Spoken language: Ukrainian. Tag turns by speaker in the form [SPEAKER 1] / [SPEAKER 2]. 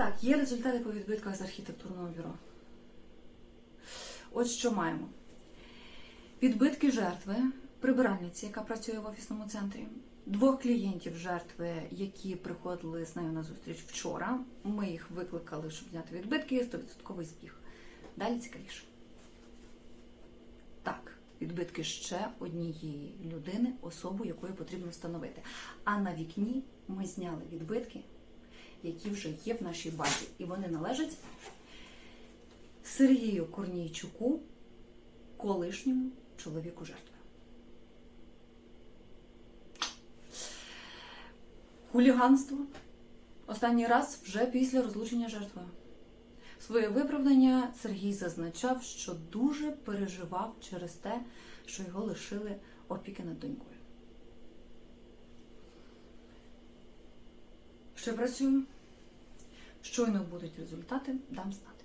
[SPEAKER 1] Так, є результати по відбитках з архітектурного бюро. От що маємо. Відбитки жертви, прибиральниці, яка працює в офісному центрі, двох клієнтів жертви, які приходили з нею на зустріч вчора. Ми їх викликали, щоб зняти відбитки, 100% збіг. Далі цікавіше. Так, відбитки ще однієї людини, особу, якою потрібно встановити. А на вікні ми зняли відбитки, які вже є в нашій базі, і вони належать Сергію Корнійчуку, колишньому чоловіку жертви. Хуліганство. Останній раз вже після розлучення з жертвою. Своє виправдання Сергій зазначав, що дуже переживав через те, що його лишили опіки над донькою. Ще працюю. Щойно будуть результати, дам знати.